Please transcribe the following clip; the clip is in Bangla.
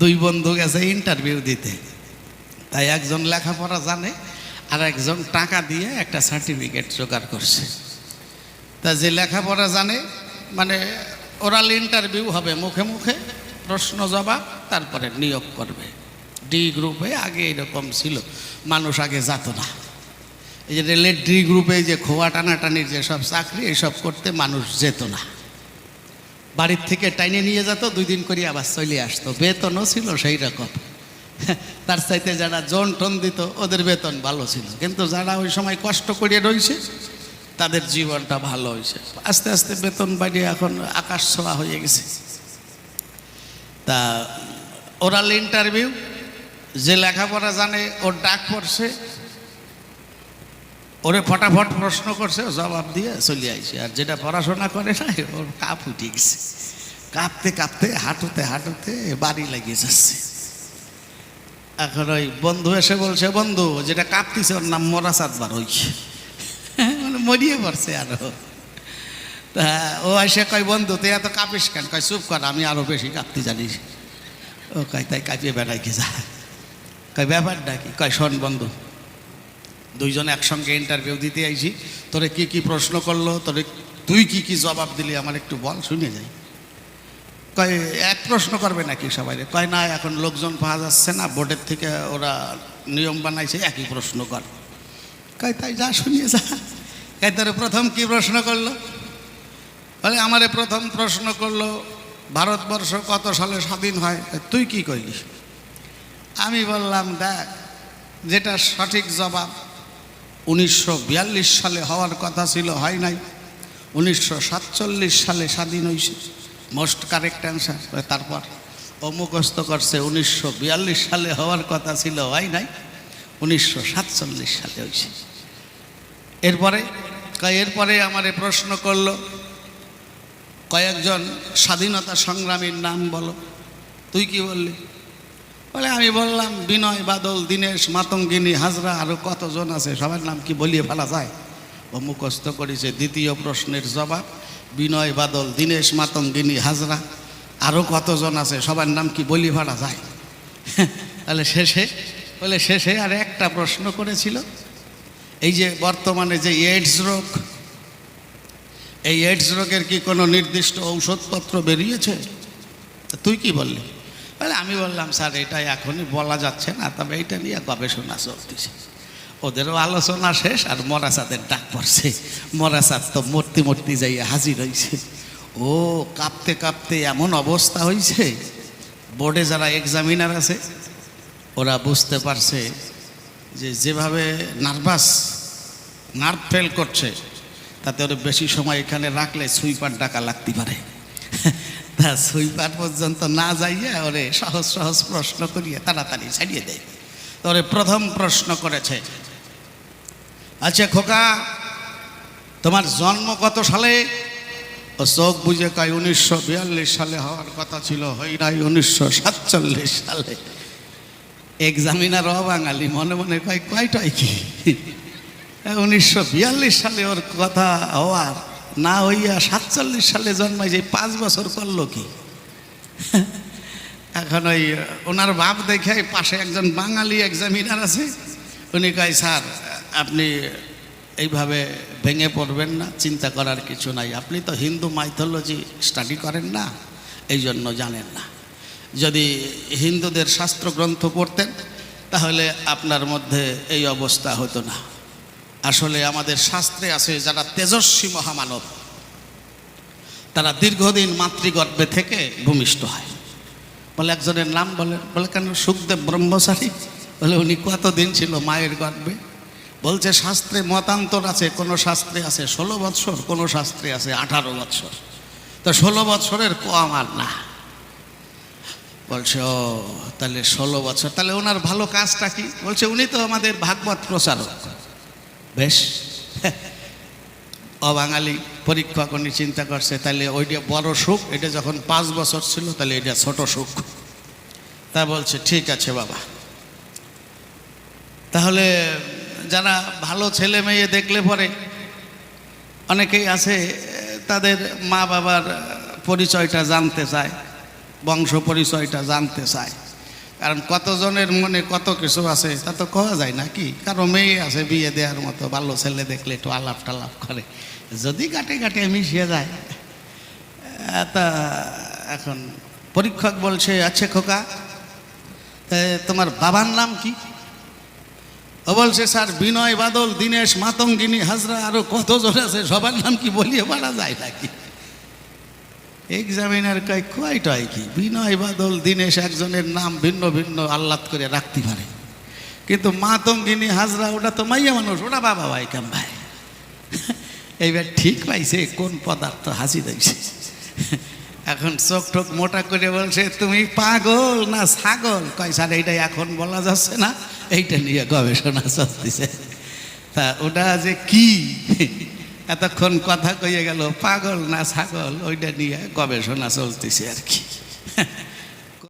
দুই বন্ধু গেছে ইন্টারভিউ দিতে। তাই একজন লেখাপড়া জানে, আর একজন টাকা দিয়ে একটা সার্টিফিকেট জোগাড় করছে। তা যে লেখাপড়া জানে মানে ওরাল ইন্টারভিউ হবে মুখে মুখে, প্রশ্ন জবাব, তারপরে নিয়োগ করবে। ডি গ্রুপে আগে এরকম ছিল, মানুষ আগে যেত না। এই যে রেলের ডি গ্রুপে যে খোয়া টানাটানির যেসব চাকরি, এসব করতে মানুষ যেত না। বাড়ির থেকে টাইনে নিয়ে যেত, দুই দিন করে আবার চলে আসতো। বেতনও ছিল সেই রকম। তার চাইতে যারা জন টন দিত, ওদের বেতন ভালো ছিল। কিন্তু যারা ওই সময় কষ্ট করে রয়েছে তাদের জীবনটা ভালো হয়েছে আস্তে আস্তে বেতন বাড়িয়ে এখন আকাশ ছোঁয়া হয়ে গেছে। তা ওরাল ইন্টারভিউ যে লেখাপড়া জানে ওর ডাক পড়ছে। ওরে ফটাফট প্রশ্ন করছে জবাব দিয়ে চলে আইছে। আর যেটা পড়াশোনা করে না, ওর কাপ উঠে গেছে। কাঁপতে কাঁপতে, হাঁটুতে হাঁটুতে বাড়ি লাগিয়ে যাচ্ছে। এখন ওই বন্ধু এসে বলছে, বন্ধু, যেটা কাঁপতিছে, ওর নাম মরাসাদ বার হইছে মানে মরিয়ে পড়ছে আরও। তা ও এসে কয়, বন্ধু, তুই এত কাঁপিস কেন? কয়, চুপ কর, আমি আরও বেশি কাঁপতে জানিস ও কয়, তাই কাঁপিয়ে বেড়াই কি যা। কয়, ব্যাপারটা কি? কয়, শোন বন্ধু দুইজন একসঙ্গে ইন্টারভিউ দিতে আইছি। তোরে কি কি প্রশ্ন করল, তোরে তুই কি কি জবাব দিলি, আমার একটু বল, শুনে যাই। কয়, এক প্রশ্ন করবে নাকি সবাই কয়, না, এখন লোকজন পাওয়া যাচ্ছে না, বোর্ডের থেকে ওরা নিয়ম বানাইছে, একই প্রশ্ন কর। কয়, তাই যা শুনিয়ে যা। কয়, তোরে প্রথম কি প্রশ্ন করল? বলে, আমারে প্রথম প্রশ্ন করল, ভারতবর্ষ কত সালে স্বাধীন হয়? তুই কি কইলি? আমি বললাম, দেখ, যেটা সঠিক জবাব উনিশশো বিয়াল্লিশ সালে হওয়ার কথা ছিল, হয় নাই? উনিশশো সাতচল্লিশ সালে স্বাধীন হয়েছে মোস্ট কারেক্ট অ্যান্সার তারপর ও মুখস্থ করছে, উনিশশো বিয়াল্লিশ সালে হওয়ার কথা ছিল, হয় নাই? উনিশশো সাতচল্লিশ সালে হয়েছে এরপরে এরপরে আমারে প্রশ্ন করল, কয়েকজন স্বাধীনতা সংগ্রামীর নাম বলো। তুই কি বললি? বলে, আমি বললাম, বিনয় বাদল, দীনেশ, মাতঙ্গিনী, হাজরা আরও কতজন আছে? সবার নাম কি বলিয়ে ফেলা যায়? ও মুখস্থ করেছে দ্বিতীয় প্রশ্নের জবাব, বিনয় বাদল, দীনেশ, মাতঙ্গিনী, হাজরা আরও কতজন আছে? সবার নাম কি বলি ফেলা যায়? তাহলে শেষে, বলে শেষে আর একটা প্রশ্ন করেছিল। এই যে বর্তমানে যে এইডস রোগ, এই এইডস রোগের কি কোনো নির্দিষ্ট ঔষধপত্র বেরিয়েছে? তুই কি বললি? বলে আমি বললাম, স্যার, এটা এখনই বলা যাচ্ছে না, তবে এইটা নিয়ে গবেষণা চলতেছে। ওদেরও আলোচনা শেষ আর মরাসাদের ডাক পড়ছে। মরাসাদ তো মূর্তি মূর্তি যাইয়া হাজির হয়েছে ও কাঁপতে কাঁপতে এমন অবস্থা হয়েছে বোর্ডে যারা এক্সামিনার আছে, ওরা বুঝতে পারছে যে যেভাবে নার্ভাস নার্ভ ফেল করছে, তাতে ওরা বেশি সময় এখানে রাখলে সুইপার ডাকা লাগতে পারে সুইপার পর্যন্ত না যাইয়া ওরে সহজ সহজ প্রশ্ন করিয়ে তাড়াতাড়ি ছাড়িয়ে দেয়। তো ওরে প্রথম প্রশ্ন করেছে আচ্ছা খোকা, তোমার জন্ম কত সালে? ও চোখ বুঝে কয়, উনিশশো বিয়াল্লিশ সালে হওয়ার কথা ছিল, হয় নাই উনিশশো সাতচল্লিশ সালে। এক্সামিনার অবাঙালি মনে মনে কয়, কয়টাই কি? উনিশশো বিয়াল্লিশ সালে ওর কথা হওয়ার না হইয়া সাতচল্লিশ সালে জন্মায় যে পাঁচ বছর করল কি? এখন ওই ওনার বাপ দেখে পাশে একজন বাঙালি এক্সামিনার আছে, উনি কয়, স্যার, আপনি এইভাবে ভেঙে পড়বেন না, চিন্তা করার কিছু নাই। আপনি তো হিন্দু মাইথোলজি স্টাডি করেন না এই জন্য জানেন না। যদি হিন্দুদের শাস্ত্র গ্রন্থ পড়তেন, তাহলে আপনার মধ্যে এই অবস্থা হতো না। আসলে আমাদের শাস্ত্রে আছে যারা তেজস্বী মহামানব, তারা দীর্ঘদিন মাতৃগর্ভে থেকে ভূমিষ্ঠ হয়। বলে একজনের নাম বলেন বলে কেন? সুখদেব ব্রহ্মচারী? বলে উনি কতদিন ছিল মায়ের গর্ভে? বলছে, শাস্ত্রে মতান্তর আছে, কোনো শাস্ত্রে আছে, ষোলো বৎসর, কোনো শাস্ত্রে আছে, আঠারো বৎসর। তো ষোলো বৎসরের কম আর না। বলছে, ও, তাহলে ষোলো বছর তাহলে ওনার ভালো কাজটা কি? বলছে, উনি তো আমাদের ভাগবত প্রচারক। বেশ। অবাঙালি পরীক্ষা করে চিন্তা করছে তাহলে ওইটা বড় সুখ, এটা যখন পাঁচ বছর ছিল তাহলে এটা ছোট সুখ। তা বলছে, ঠিক আছে বাবা। তাহলে যারা ভালো ছেলে মেয়ে দেখলে পরে, অনেকেই আছে, তাদের মা বাবার পরিচয়টা জানতে চায়, বংশ পরিচয়টা জানতে চায়। কারণ কতজনের মনে কত কিছু আছে, তা তো কওয়া যায় না কি? কারও মেয়ে আছে বিয়ে দেওয়ার মতো, ভালো ছেলে দেখলে একটু আলাপ টালাপ করে। যদি কাটে কাটে মিশিয়ে যায় তা এখন পরীক্ষক বলছে আচ্ছা খোকা তোমার বাবার নাম কি? ও বলছে, স্যার, বিনয় বাদল, দীনেশ মাতঙ্গিনী হাজরা, আরও কতজন আছে, সবার নাম কি বলিয়ে পারা যায় নাকি? এক্সামিনার কয় কয়টাই টয় কি? বিনয় বাদল, দীনেশ একজনের নাম ভিন্ন ভিন্ন আহ্লাদ করে রাখতে পারে। কিন্তু মাতঙ্গিনী হাজরা, ওটা তো মাইয়া মানুষ, ওটা বাবা ভাই কাম ভাই? এইবার ঠিক পাইছে, কোন পদার্থ হাসি দিয়েছে এখন চোখ টোক মোটা করে বলছে, তুমি পাগল না ছাগল? কয়, স্যার, এইটা এখন বলা যাচ্ছে না, এইটা নিয়ে গবেষণা চলতেছে। তা ওটা যে কি? এতক্ষণ কথা কইয়ে গেল পাগল না ছাগল? ওইটা নিয়ে গবেষণা চলতেছে আর কি।